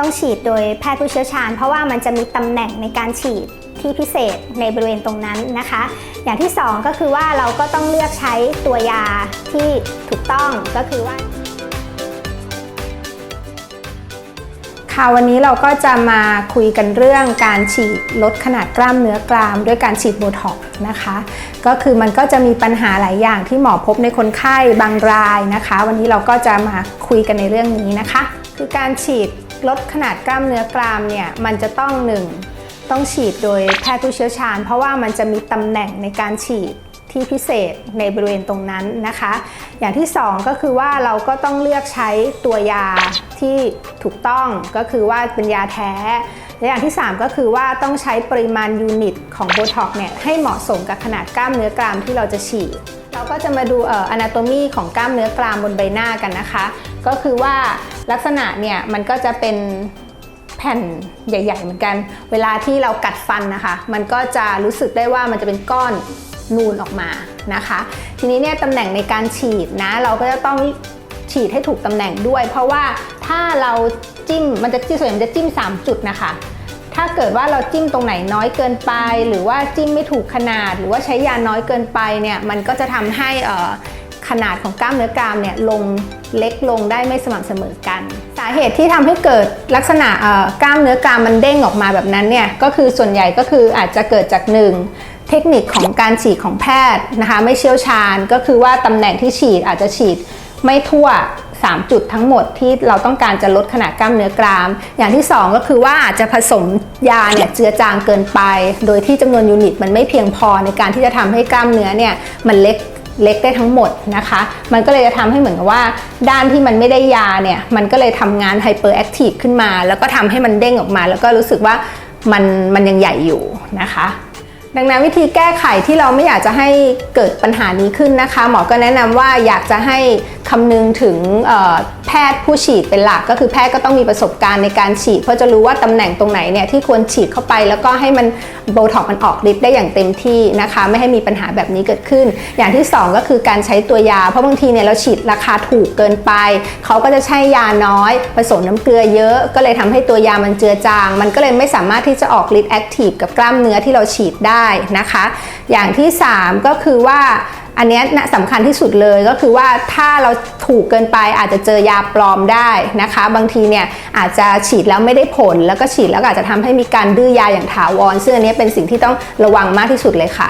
ต้องฉีดโดยแพทย์ผู้เชี่ยวชาญ เพราะว่ามันจะมีตำแหน่งในการฉีดที่พิเศษในบริเวณตรงนั้นนะคะ อย่างที่สองก็คือว่าเราก็ต้องเลือกใช้ตัวยาที่ถูกต้องก็คือว่า ค่ะวันนี้เราก็จะมาคุยกันเรื่องการฉีดลดขนาดกล้ามเนื้อกราม ด้วยการฉีดโบท็อกนะคะ ก็คือมันก็จะมีปัญหาหลายอย่างที่หมอพบในคนไข้บางรายนะคะ วันนี้เราก็จะมาคุยกันในเรื่องนี้นะคะ คือการฉีด ลดขนาดกล้ามเนื้อกรามเนี่ยมันจะต้องหนึ่งต้องฉีดโดยแพทย์ผู้เชี่ยวชาญ เพราะว่ามันจะมีตำแหน่งในการฉีดที่พิเศษในบริเวณตรงนั้นนะคะ อย่างที่สองก็คือว่าเราก็ต้องเลือกใช้ตัวยาที่ถูกต้องก็คือว่าเป็นยาแท้ และอย่างที่ 3 ก็คือว่าต้องใช้ปริมาณยูนิตของโบท็อกเนี่ยให้เหมาะสมกับขนาดกล้ามเนื้อกรามที่เราจะฉีด เราก็จะมาดูเอ่อ anatomy ของกล้ามเนื้อกรามบนใบหน้ากันนะคะ ก็คือว่าลักษณะเนี่ยมันก็จะเป็นแผ่นใหญ่ ๆ เหมือนกัน เวลาที่เรากัดฟันนะคะ มันก็จะรู้สึกได้ว่ามันจะเป็นก้อนนูนออกมานะคะ ทีนี้เนี่ยตำแหน่งในการฉีดนะ เราก็จะต้องฉีดให้ถูกตำแหน่งด้วย เพราะว่าถ้าเราจิ้มมันจะจิ้มส่วนใหญ่มันจะจิ้ม 3 จุดนะคะ ถ้าเกิดว่าเราจิ้มตรงไหนน้อยเกินไป หรือว่าจิ้มไม่ถูกขนาด หรือว่าใช้ยาน้อยเกินไปเนี่ยมันก็จะทำให้อ่อขนาดของกล้ามเนื้อกรามเนี่ยลง เล็กลงได้ไม่สม่ำเสมอกัน สาเหตุที่ทำให้เกิดลักษณะกล้ามเนื้อกรามมันเด้งออกมาแบบนั้นเนี่ยก็คือส่วนใหญ่ก็คืออาจจะเกิดจากหนึ่งเทคนิคของการฉีดของแพทย์นะคะไม่เชี่ยวชาญก็คือว่าตำแหน่งที่ฉีดอาจจะฉีดไม่ทั่ว 3 จุดทั้งหมดที่เราต้องการจะลดขนาดกล้ามเนื้อกราม อย่างที่ 2 ก็คือว่าอาจจะผสมยาเนี่ยเจือจางเกินไป โดยที่จำนวนยูนิตมันไม่เพียงพอในการที่จะทำให้กล้ามเนื้อเนี่ยมันเล็ก เล็กได้ทั้งหมดนะคะ มันก็เลยจะทำให้เหมือนกับว่า ด้านที่มันไม่ได้ยาเนี่ย มันก็เลยทำงานไฮเปอร์แอคทีฟขึ้นมา แล้วก็ทำให้มันเด้งออกมา แล้วก็รู้สึกว่ามันมันยังใหญ่อยู่นะคะดังนั้นวิธีแก้ไขที่เราไม่อยากจะให้เกิดปัญหานี้ขึ้นนะคะ หมอก็แนะนำว่าอยากจะให้ คำนึงถึงแพทย์ผู้ฉีดเป็นหลัก ก็คือแพทย์ก็ต้องมีประสบการณ์ในการฉีด เพราะจะรู้ว่าตำแหน่งตรงไหนเนี่ยที่ควรฉีดเข้าไปแล้วก็ให้มันโบท็อกมันออกฤทธิ์ได้อย่างเต็มที่นะคะ ไม่ให้มีปัญหาแบบนี้เกิดขึ้น อย่างที่สองก็คือการใช้ตัวยา เพราะบางทีเนี่ยเราฉีดราคาถูกเกินไปเขาก็จะใช้ยาน้อย ผสมน้ำเกลือเยอะ ก็เลยทำให้ตัวยามันเจือจาง มันก็เลยไม่สามารถที่จะออกฤทธิ์แอคทีฟกับกล้ามเนื้อที่เราฉีดได้นะคะ อย่างที่ 3 ก็คือว่า อันนี้นะสำคัญที่สุดเลยก็คือว่าถ้าเราถูกเกินไปอาจจะเจอยาปลอมได้นะคะ บางทีเนี่ยอาจจะฉีดแล้วไม่ได้ผล แล้วก็ฉีดแล้วอาจจะทำให้มีการดื้อยาอย่างถาวรซึ่งอันนี้เป็นสิ่งที่ต้องระวังมากที่สุดเลยค่ะ